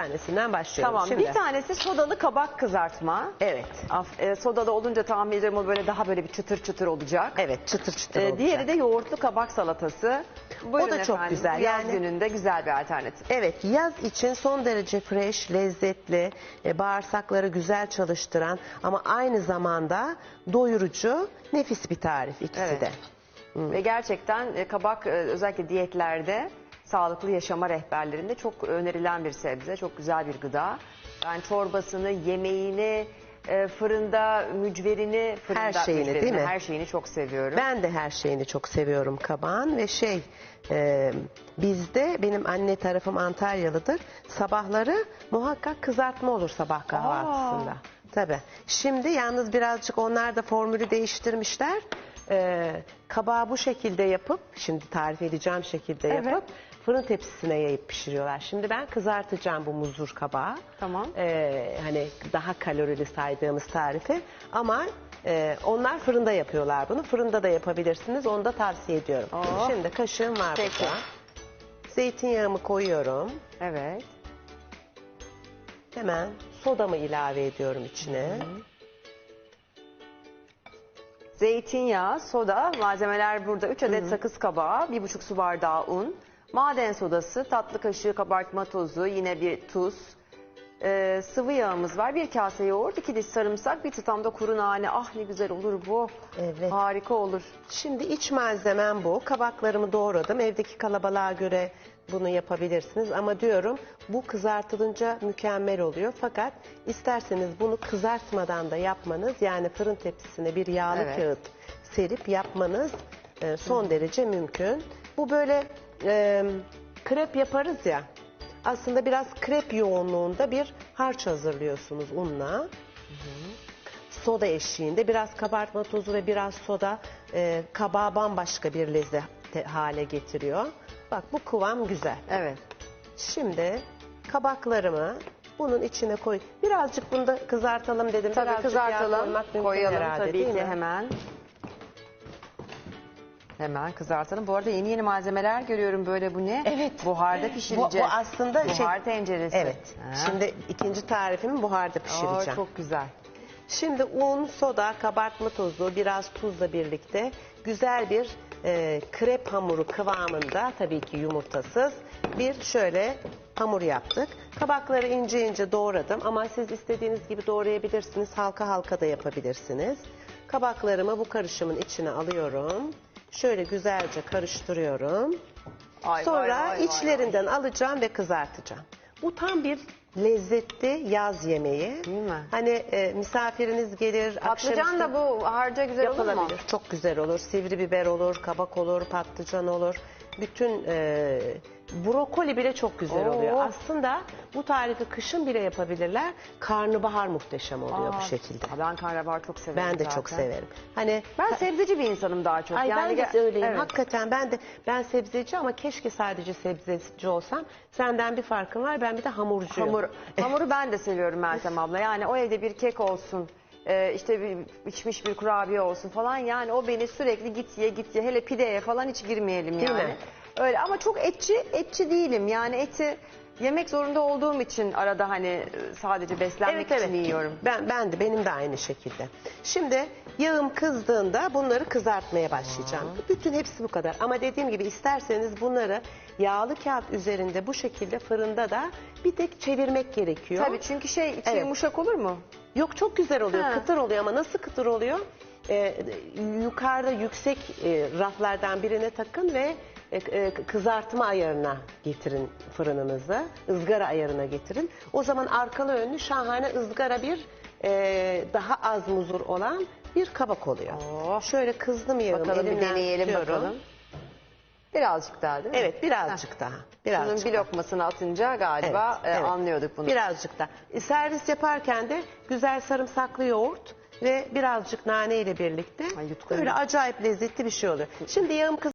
tanesinden başlıyorum. Tamam Şimdi. bir tanesi sodalı kabak kızartma. Evet. Af- e, sodalı olunca tahmin ediyorum o böyle daha böyle bir çıtır çıtır olacak. Evet çıtır çıtır Ee, olacak. diğeri de yoğurtlu kabak salatası. Buyurun da çok efendim, güzel, Yaz yani- gününde güzel bir alternatif. Evet yaz için son derece fresh, lezzetli, e, bağırsakları güzel çalıştıran ama aynı zamanda doyurucu, nefis bir tarif ikisi Evet. de. Ve gerçekten e, kabak e, özellikle diyetlerde sağlıklı yaşama rehberlerinde çok önerilen bir sebze. Çok güzel bir gıda. Ben çorbasını, yemeğini, e, fırında mücverini, fırında Her şeyini, mücverini, değil mi? Her şeyini çok seviyorum. Ben de her şeyini çok seviyorum kabağın ve şey e, bizde benim anne tarafım Antalyalıdır. Sabahları muhakkak kızartma olur sabah kahvaltısında. Tabii. Şimdi yalnız birazcık onlar da formülü değiştirmişler. E, kabağı bu şekilde yapıp şimdi tarif edeceğim şekilde Evet. yapıp fırın tepsisine yayıp pişiriyorlar. Şimdi ben kızartacağım bu muzur kabağı. Tamam. Ee, hani daha kalorili saydığımız tarifi ama e, onlar fırında yapıyorlar bunu. Fırında da yapabilirsiniz. Onu da tavsiye ediyorum. Oh. Şimdi kaşığım var Peki. burada. Zeytinyağımı koyuyorum. Evet. Hemen sodamı ilave ediyorum içine. Zeytinyağı, soda, malzemeler burada. 3 adet sakız kabağı, 1,5 su bardağı un, maden sodası, tatlı kaşığı kabartma tozu, yine bir tuz, ee, sıvı yağımız var. Bir kase yoğurt, iki diş sarımsak, bir tutam da kuru nane. Ah ne güzel olur bu. Evet. Harika olur. Şimdi iç malzemem bu. Kabaklarımı doğradım. Evdeki kalabalığa göre bunu yapabilirsiniz. Ama diyorum bu kızartılınca mükemmel oluyor. Fakat isterseniz bunu kızartmadan da yapmanız yani fırın tepsisine bir yağlı Evet. kağıt serip yapmanız e, son derece mümkün. Bu böyle e, krep yaparız ya. Aslında biraz krep yoğunluğunda bir harç hazırlıyorsunuz unla soda eşliğinde biraz kabartma tozu ve biraz soda e, kabağı bambaşka bir lezzet hale getiriyor. Bak bu kıvam güzel. Evet. Şimdi kabaklarımı bunun içine koy. Birazcık bunu da kızartalım dedim. Tabii Birazcık kızartalım, koyalım herhalde, tabii ki mi? hemen. Hemen kızartalım. Bu arada yeni yeni malzemeler görüyorum böyle bu ne? Evet. Buharda Bu, pişireceğiz. bu aslında şey, Buhar tenceresi. Evet. Ha. Şimdi ikinci tarifimi buharda pişireceğim. çok güzel. Şimdi un, soda, kabartma tozu, biraz tuzla birlikte güzel bir e, krep hamuru kıvamında tabii ki yumurtasız bir şöyle hamur yaptık. Kabakları ince ince doğradım ama siz istediğiniz gibi doğrayabilirsiniz. Halka halka da yapabilirsiniz. Kabaklarımı bu karışımın içine alıyorum. Şöyle güzelce karıştırıyorum. Ay, Sonra vay, vay, vay, içlerinden alacağım ve kızartacağım. Bu tam bir lezzetli yaz yemeği. Değil mi? Hani e, misafiriniz gelir, Patlıcan da bu harca güzel olur mu? yapılabilir. Çok güzel olur. Sivri biber olur, kabak olur, patlıcan olur. Bütün e, brokoli bile çok güzel Oo. oluyor. Aslında bu tarifi kışın bile yapabilirler. Karnabahar muhteşem oluyor bu şekilde. aa, Ben karnabahar çok severim Ben de zaten. çok severim. Hani Ben sebzeci bir insanım daha çok. Ay yani ben de öyleyim. Evet. Hakikaten ben de ben sebzeci ama keşke sadece sebzeci olsam. Senden bir farkın var. Ben bir de hamurcuyum. Hamur, hamuru ben de seviyorum Meltem abla. Yani o evde bir kek olsun, e, işte bir içmiş bir kurabiye olsun falan. Yani o beni sürekli git ye git ye. Hele pideye falan hiç girmeyelim yani. mi? Öyle ama çok etçi etçi değilim. Yani eti yemek zorunda olduğum için arada hani e, sadece beslenmek için yiyorum. Ben, ben de benim de aynı şekilde. Şimdi yağım kızdığında bunları kızartmaya başlayacağım. Bütün hepsi bu kadar. Ama dediğim gibi isterseniz bunları yağlı kağıt üzerinde bu şekilde fırında da bir tek çevirmek gerekiyor. Tabii çünkü şey içi Evet. yumuşak olur mu? Yok çok güzel oluyor. Ha. Kıtır oluyor ama nasıl kıtır oluyor? Ee, yukarıda yüksek e, raflardan birine takın ve kızartma ayarına getirin fırınınızı. ızgara ayarına getirin. O zaman arkalı önlü şahane ızgara bir e, daha az muzur olan bir kabak oluyor. Oh. Şöyle kızdım yağım Bakalım bir elimden deneyelim tutuyorum. bakalım. Birazcık daha değil mi? Evet birazcık daha. Bunun Birazcık bir daha. lokmasını atınca galiba Evet, e, evet. anlıyorduk bunu. Birazcık da. E, servis yaparken de güzel sarımsaklı yoğurt ve birazcık nane ile birlikte Ay, yutkunum. böyle acayip lezzetli bir şey oluyor. Şimdi yağım kız